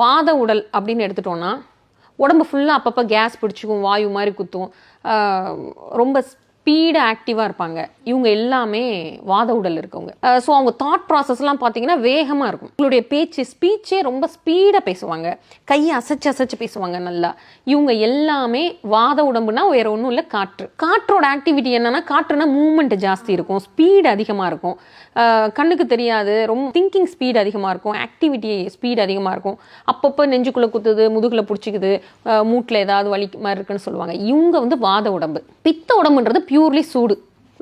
வாத உடல் அப்படின்னு எடுத்துட்டோம்னா உடம்பு ஃபுல்லாக அப்பப்போ கேஸ் பிடிச்சிக்கும் வாயு மாதிரி குத்தும். ரொம்ப ஸ்பீடாக ஆக்டிவாக இருப்பாங்க. இவங்க எல்லாமே வாத உடல் இருக்கவங்க. ஸோ அவங்க தாட் ப்ராசஸ்லாம் பார்த்தீங்கன்னா வேகமாக இருக்கும். உங்களுடைய பேச்சு ஸ்பீச்சே ரொம்ப ஸ்பீடாக பேசுவாங்க. கையை அசைச்சு அசைச்சு பேசுவாங்க நல்லா. இவங்க எல்லாமே வாத உடம்புனா வேற ஒன்றும் இல்லை காற்று. காற்றோட ஆக்டிவிட்டி என்னன்னா காற்றுனா மூமெண்ட் ஜாஸ்தி இருக்கும். ஸ்பீடு அதிகமாக இருக்கும். கண்ணுக்கு தெரியாது. ரொம்ப திங்கிங் ஸ்பீடு அதிகமாக இருக்கும். ஆக்டிவிட்டி ஸ்பீடு அதிகமாக இருக்கும். அப்பப்போ நெஞ்சுக்குள்ளே குத்துது முதுகில் பிடிச்சிக்குது மூட்டில் ஏதாவது வலி மாதிரி இருக்குன்னு சொல்லுவாங்க. இவங்க வந்து வாத உடம்பு. பித்த உடம்புன்றது பியூர்லி சூடு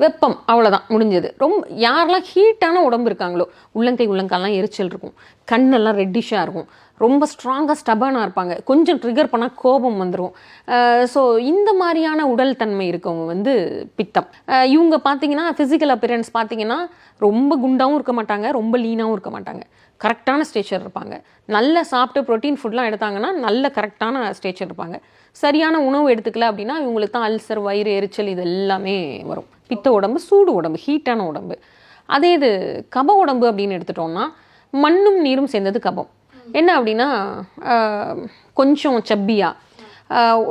வெப்பம் அவ்வளோதான் முடிஞ்சது. ரொம்ப யாரெல்லாம் ஹீட்டான உடம்பு இருக்காங்களோ உள்ளங்கை உள்ளங்கால்லாம் எரிச்சல் இருக்கும். கண்ணெல்லாம் ரெட்டிஷாக இருக்கும். ரொம்ப ஸ்ட்ராங்காக ஸ்டபனாக இருப்பாங்க. கொஞ்சம் ட்ரிகர் பண்ணால் கோபம் வந்துடும் ஸோ இந்த மாதிரியான உடல் தன்மை இருக்கவங்க வந்து பித்தம். இவங்க பார்த்தீங்கன்னா ஃபிசிக்கல் அப்பியரன்ஸ் பார்த்தீங்கன்னா ரொம்ப குண்டாகவும் இருக்க மாட்டாங்க ரொம்ப லீனாகவும் இருக்க மாட்டாங்க. கரெக்டான ஸ்டேச்சர் இருப்பாங்க. நல்ல சாப்பிட்டு ப்ரோட்டீன் ஃபுட்லாம் எடுத்தாங்கன்னா நல்ல கரெக்டான ஸ்டேச்சர் இருப்பாங்க. சரியான உணவு எடுத்துக்கல அப்படின்னா இவங்களுக்கு தான் அல்சர் வயிறு எரிச்சல் இது எல்லாமே வரும். பித்த உடம்பு சூடு உடம்பு ஹீட்டான உடம்பு. அதே இது கப உடம்பு அப்படின்னு எடுத்துட்டோம்னா மண்ணும் நீரும் சேர்ந்தது கபம். என்ன அப்படின்னா கொஞ்சம் சப்பியாக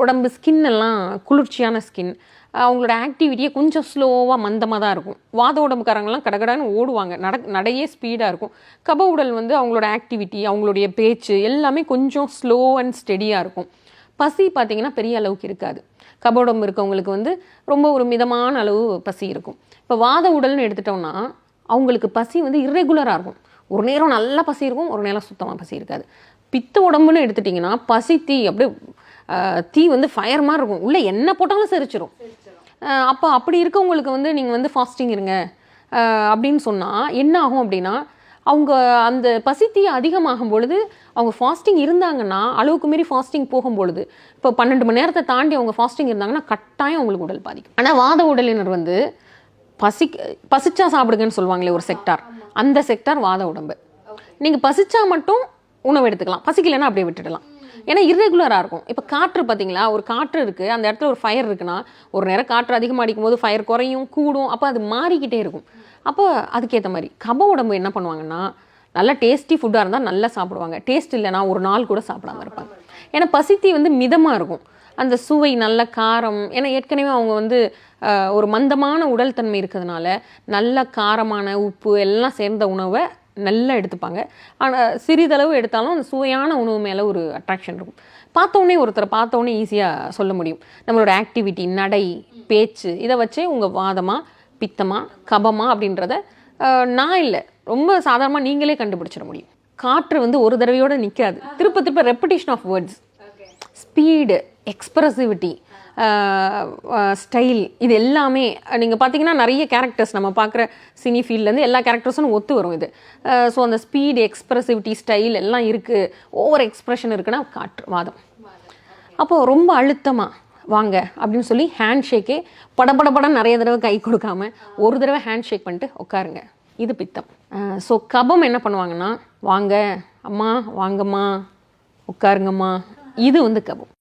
உடம்பு ஸ்கின் எல்லாம் குளிர்ச்சியான ஸ்கின் அவங்களோட ஆக்டிவிட்டியே கொஞ்சம் ஸ்லோவாக மந்தமாக தான் இருக்கும். வாத உடம்புக்காரங்களாம் கடகடான்னு ஓடுவாங்க. நட நடையே ஸ்பீடாக இருக்கும். கப உடல் வந்து அவங்களோட ஆக்டிவிட்டி அவங்களுடைய பேச்சு எல்லாமே கொஞ்சம் ஸ்லோ அண்ட் ஸ்டெடியாக இருக்கும். பசி பார்த்தீங்கன்னா பெரிய அளவுக்கு இருக்காது. கப உடம்பு இருக்கவங்களுக்கு வந்து ரொம்ப ஒரு மிதமான அளவு பசி இருக்கும். இப்போ வாத உடல்னு எடுத்துட்டோம்னா அவங்களுக்கு பசி வந்து இரெகுலராக இருக்கும். ஒரு நேரம் நல்லா பசி இருக்கும் ஒரு நேரம் சுத்தமாக பசி இருக்காது. பித்த உடம்புன்னு எடுத்துட்டிங்கன்னா பசி தீ அப்படியே தீ வந்து ஃபயர் மாதிரி இருக்கும். உள்ளே என்ன போட்டாலும் செரிச்சிடும் அப்போ அப்படி இருக்கவங்களுக்கு வந்து நீங்கள் வந்து ஃபாஸ்டிங் இருங்க. அப்படின்னு சொன்னால் என்ன ஆகும் அப்படின்னா அவங்க அந்த பசித்தி அதிகமாகும் பொழுது அவங்க ஃபாஸ்டிங் இருந்தாங்கன்னா அளவுக்கு மீறி ஃபாஸ்டிங் போகும் பொழுது இப்போ பன்னெண்டு மணி நேரத்தை தாண்டி அவங்க ஃபாஸ்டிங் இருந்தாங்கன்னா கட்டாயம் அவங்களுக்கு உடல் பாதிக்கும். ஆனால் வாத உடலினர் வந்து பசி பசிச்சா சாப்பிடுங்கன்னு சொல்லுவாங்களே ஒரு செக்டார் அந்த செக்டார் வாத உடம்பு. நீங்கள் பசிச்சா மட்டும் உணவு எடுத்துக்கலாம். பசிக்கலைன்னா அப்படியே விட்டுடலாம். ஏன்னா இர்ரெகுலராக இருக்கும். இப்போ காற்று பார்த்தீங்களா ஒரு காற்று இருக்குது அந்த இடத்துல ஒரு ஃபயர் இருக்குன்னா ஒரு நேரம் காற்று அதிகமாக அடிக்கும் போது ஃபயர் குறையும் கூடும். அப்போ அது மாறிக்கிட்டே இருக்கும். அப்போ அதுக்கேற்ற மாதிரி. கப உடம்பு என்ன பண்ணுவாங்கன்னா நல்லா டேஸ்டி ஃபுட்டாக இருந்தால் நல்லா சாப்பிடுவாங்க. டேஸ்ட் இல்லைன்னா ஒரு நாள் கூட சாப்பிடாம இருப்பாங்க. ஏன்னா பசித்தி வந்து மிதமாக இருக்கும். அந்த சுவை நல்ல காரம் ஏன்னா ஏற்கனவே அவங்க வந்து ஒரு மந்தமான உடல் தன்மை இருக்கிறதுனால நல்ல காரமான உப்பு எல்லாம் சேர்ந்த உணவை நல்லா எடுத்துப்பாங்க. ஆனால் சிறிதளவு எடுத்தாலும் அந்த சுவையான உணவு மேலே ஒரு அட்ராக்ஷன் இருக்கும். பார்த்தோன்னே ஒருத்தரை பார்த்தோன்னே ஈஸியாக சொல்ல முடியும். நம்மளோட ஆக்டிவிட்டி நடை பேச்சு இதை வச்சே உங்கள் வாதமாக பித்தமா கபமா அப்படின்றத நான் இல்லை. ரொம்ப சாதாரணமாக நீங்களே கண்டுபிடிச்சிட முடியும். காற்று வந்து ஒரு தடவையோட நிற்காது திருப்ப திருப்ப repetition of words speed expressivity style இது எல்லாமே நீங்கள் பார்த்தீங்கன்னா நிறைய கேரக்டர்ஸ் நம்ம பார்க்குற சினி ஃபீல்ட்லேருந்து எல்லா கேரக்டர்ஸும் ஒத்து வரும் இது. ஸோ அந்த ஸ்பீடு எக்ஸ்பிரசிவிட்டி ஸ்டைல் எல்லாம் இருக்குது ஓவர் எக்ஸ்பிரஷன் இருக்குன்னா காற்று வாதம். அப்போது ரொம்ப அழுத்தமாக வாங்க அப்படின்னு சொல்லி ஹேண்ட் ஷேக்கே படபடபடம் நிறைய தடவை கை கொடுக்காம ஒரு தடவை ஹேண்ட் ஷேக் பண்ணிட்டு உட்காருங்க. இது பித்தம். ஸோ கபம் என்ன பண்ணுவாங்கன்னா வாங்க அம்மா வாங்கம்மா உட்காருங்கம்மா. இது வந்து கபம்.